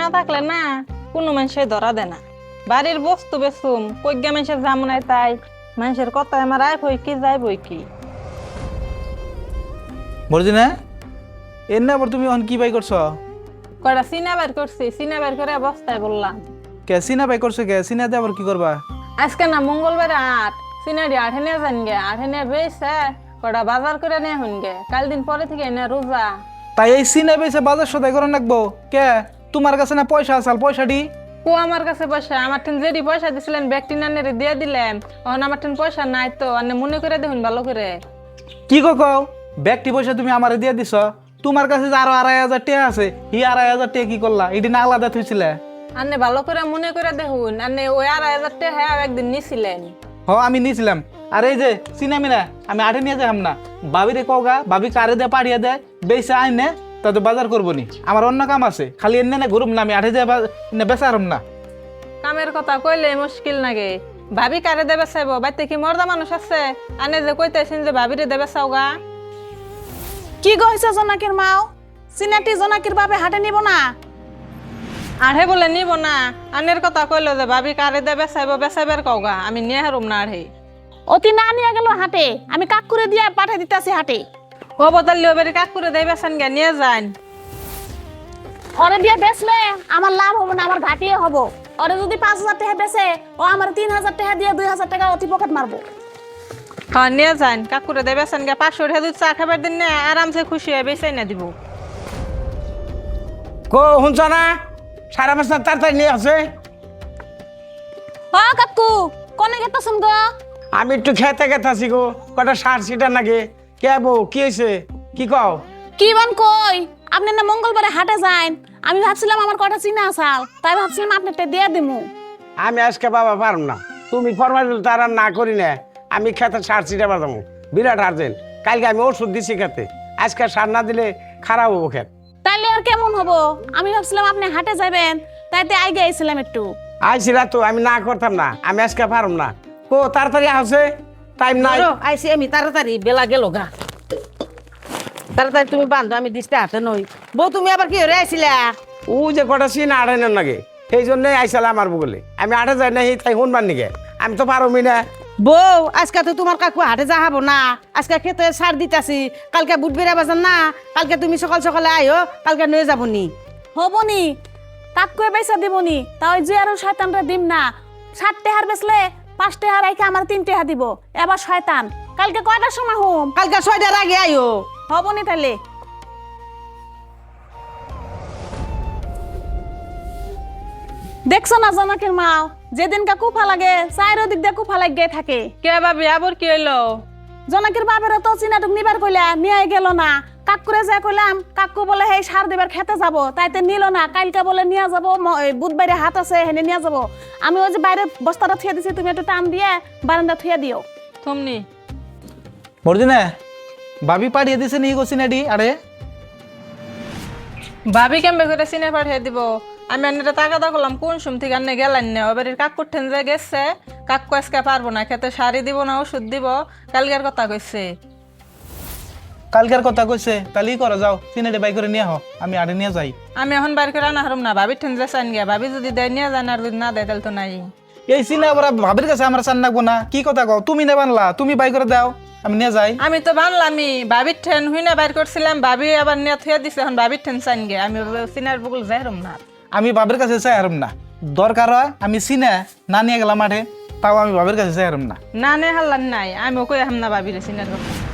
না থাকলে না কোনো মানুষে ধরা দেয় না। বাড়ির বস্তু বেচুম কইগা মানুষের জামনায় তাই। মানুষের কথা আমার আয় বই কি যাই বই কি। মর্জিনা এর না আবার তুমি অন কি বাই করছ? কয়টা সিনা বের করছি সিনা বের করে বস্তায় বললাম। কে সিনা বাই করছ কে? সিনাতে আবার কি করবা? আজকে না মঙ্গলবার আট সিনারি আঠে নিয়ে যান গে আঠে নিয়ে বেসে কটা বাজার করে নিয়ে হন গে। কাল দিন পরে থেকে এনে রোজা। তাই এই সিনা বেসে বাজার সদাই করে রাখব কে? তোমার কাছে না পয়সা আসাল পয়সা দি। কো আমার কাছে পয়সা। আমার ঠেন যেটি পয়সা দিছিলেন ব্যক্তি নানের দিয়ে দিলেন। এখন আমার ঠেন পয়সা নাই তো আনে মনে করে দেখুন ভালো করে। কি কো কও? ব্যক্তি পয়সা তুমি আমারে দিয়ে দিছ? তোমার কাছে যে আরও আড়াই হাজার টাকা আছে এই আড়াই হাজার টাকা কি করলা? এটি না আলাদা থুইছিলে? আনে ভালো করে মনে করে দেখুন আনে ওই আড়াই হাজার টাকা হ্যাঁ একদিন নিছিলেন। হ আমি নিছিলাম। আর এই যে সিনেমি না আমি আঠে নিয়ে যাই না। বাবিরে কওগা বাবি কারে দে পাড়িয়ে দেয় বেসে আইনে। তাতে বাজার করব নি। আমার অন্য কাম আছে। খালি এনে না ঘুরুম না আমি আঠে যাই বেচা হারম না। কামের কথা কইলে মুশকিল নাগে। ভাবি কারে দেবে চাইব বাইতে কি মর্দা মানুষ আছে? আনে যে কইতেছেন যে ভাবিরে দেবে চাওগা কি কইছে জনাকির মাও? চিনাটি জনাকির বাবে হাটে নিব না? আঢ়ে বলে নিব না। আনের কথা কইলো যে ভাবি কারে দেবে চাইব বেচাইবার কওগা আমি নিয়ে হারুম না আঢ়ে। অতি না নিয়ে গেল হাটে। আমি কাক করে দিয়ে পাঠাই দিতেছি হাটে। ও বদল বেরি কাক করে দেবে চান গে নিয়ে যান। ওরে দিয়ে বেচলে আমার লাভ হবে না আমার ঘাটিয়ে হব। ওরে যদি পাঁচ হাজার টাকা বেচে ও আমার তিন হাজার টাকা দিয়ে দুই হাজার টাকা অতি পকেট মারবো। হ্যাঁ নিয়ে যান কাক করে দেবে গে পাঁচশো টাকা দুধ চা খাবার দিন না আরামসে খুশি হয়ে বেচাই না দিব। কো শুনছ না? সারা মাস তাড়াতাড়ি নিয়ে আসে ও কাকু কোনে গেতাছেন গো? আমি একটু খেতে খেতে আছি গো কটা সার সিটার নাকি। কে বউ? কি হয়েছে? কি কও? কি বান কই? আপনি না মঙ্গলবারে হাটে যান আমি ভাবছিলাম আমার কটা চিনা আসাল তাই ভাবছিলাম আপনারটা দিয়ে দিমু। আমি আজকে বাবা পারম না। তুমি ফরমাইল তার না করি না। আমি খেতে সার সিটা বাজাবো বিরাট আর্জেন্ট। কালকে আমি ওষুধ দিছি খেতে। আজকে সার না দিলে খারাপ হব খেত। তাইলে আর কেমন হব? আমি ভাবছিলাম আপনি হাটে যাবেন তাইতে আগে আইছিলাম একটু। আইছিলা তো আমি না করতাম না। আমি আজকে পারম না। ও তাড়াতাড়ি আসে। টাইম নাই আইসি আমি তাড়াতাড়ি বেলা গেল গা। তাড়াতাড়ি তুমি বান্ধো আমি দিসতে হাতে নই। বউ তুমি আবার কি হরে আইছিলা? ও যে কটা সিন আড়াইনের নাকি সেই জন্যই আইসালা আমার বগলে। আমি আড়ে যাই না সেই তাই শুনবার নিকে আমি তো পারমি না। বউ আজকে তো তোমার কাকু হাটে যাহাবো না। আজকে খেতে সার দিতাছি কালকে বুট বেড়া বাজার না। কালকে তুমি সকাল সকালে আইও কালকে নিয়ে যাব নি। হবনি কাক কয়ে পয়সা দিবনি তাই যে আর শয়তানরা দিম না। ষাট টেহার বেচলে পাঁচ টেহার রাইখে আমার তিন টেহা দিব। এবার শয়তান কালকে কয়টার সময় হোম? কালকে ছয়টার আগে আইও হবনি তাহলে। দেখছ না জনকের মাও? যেদিনকা কুফা লাগে চাইর দিক দিয়ে কুফা লাগিয়ে থাকে। কে ভাবি আবার কি হইল? জনকের বাপের তো চিনাটুক নিবার কইলা নিয়ে গেল না। কাকুরে যা কইলাম কাকু বলে সেই সার দিবার খেতে যাব। তাইতে নিল না। কালকে বলে নিয়ে যাব বুধবারে হাত আছে হেনে নিয়ে যাব। আমি ওই যে বাইরে বস্তাটা থুয়ে দিছি তুমি একটু টান দিয়ে বারান্দা থুয়ে দিও। তুমি মর্জিনা বাবি পাড়িয়ে দিছে নি গো সিনাডি আরে? ভাবি কেমবে করে চিনে পাঠিয়ে দিব? আমি এনে আন্নাটা তাকাদা করলাম কোন সুম থেকে আন্নে গেলেন না? এবারে কাকুর ঠেন যে গেছে কাকু আজকে পারব না খেতে শাড়ি দিব না ওষুধ দিব কালকের কথা কইছে। কালকের কথা কইছে তাহলে ই করো যাও সিনাডি বাই করে নিয়ে আহ আমি আড়ে নিয়ে যাই। আমি এখন বাইর করে আনা হারুম না ভাবি ঠেন যে চান গিয়া ভাবি যদি দেয় নিয়ে যান আর যদি না দেয় তাহলে তো নাই। এই সিনা আবার ভাবির কাছে আমার চান নাকবো না কি কথা কও তুমি নে বানলা তুমি বাই করে দাও আমি নিয়ে যাই। আমি তো বানলামই ভাবির ঠেন হুই না বাইর করছিলাম ভাবি আবার নিয়ে থুয়ে দিছে এখন ভাবির ঠেন চান গে আমি সিনার বুকুল যাই হারুম না। আমি বাবির কাছে চাই হারম না দরকার হয় আমি সিনে না নিয়ে গেলাম মাঠে তাও আমি বাবির কাছে চাই হারম না। না নে হাল্লান নাই আমি কই হাম না ভাবিরে সিনার কথা